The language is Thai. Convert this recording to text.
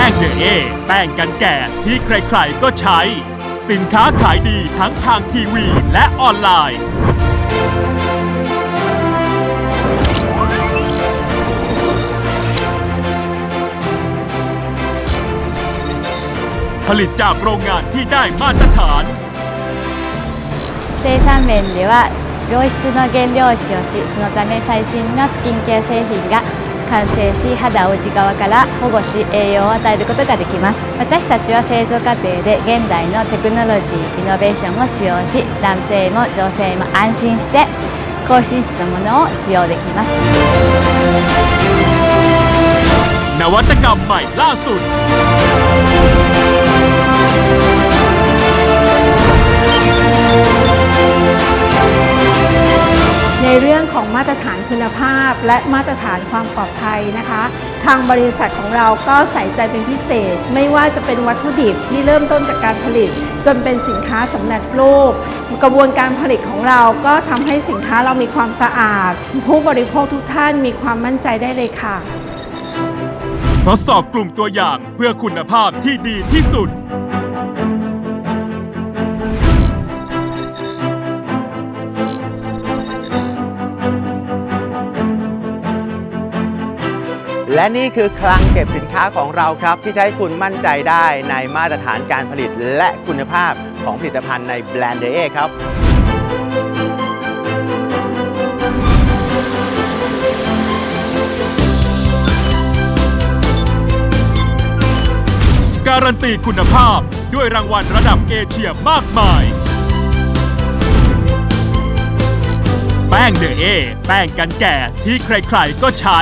ป้งเดอะเอ แป้งกันแก่ที่ใครๆก็ใช้ สินค้าขายดีทั้งทางทีวีและออนไลน์ ผลิตจากโรงงานที่ได้มาตรฐาน 生産面では良質の原料を使用しそのため最新のスキンケア製品が 完成し肌を内側から保護し栄養を与えることができます私たちは製造過程で現代のテクノロジーイノベーションを使用し男性も女性も安心して高品質のものを使用できます นวัตกรรมใหม่ล่าสุด เรื่องของมาตรฐานคุณภาพ และมาตรฐานความปลอดภัยนะคะ ทางบริษัทของเราก็ใส่ใจเป็นพิเศษ ไม่ว่าจะเป็นวัตถุดิบที่เริ่มต้นจากการผลิต จนเป็นสินค้าสำเร็จรูปกระบวนการผลิตของเราก็ทำให้สินค้าเรามีความสะอาด ผู้บริโภคทุกท่านมีความมั่นใจได้เลยค่ะ ทดสอบกลุ่มตัวอย่างเพื่อคุณภาพที่ดีที่สุด และนี่คือคลังเก็บสินค้าของเราครับ ที่จะให้คุณมั่นใจได้ในมาตรฐานการผลิตและคุณภาพของผลิตภัณฑ์ในแบรนด์เดเอครับการันตีคุณภาพด้วยรางวัลระดับเอเชียมากมาย แป้งเดอะเอ แป้งกันแก่ที่ใครๆก็ใช้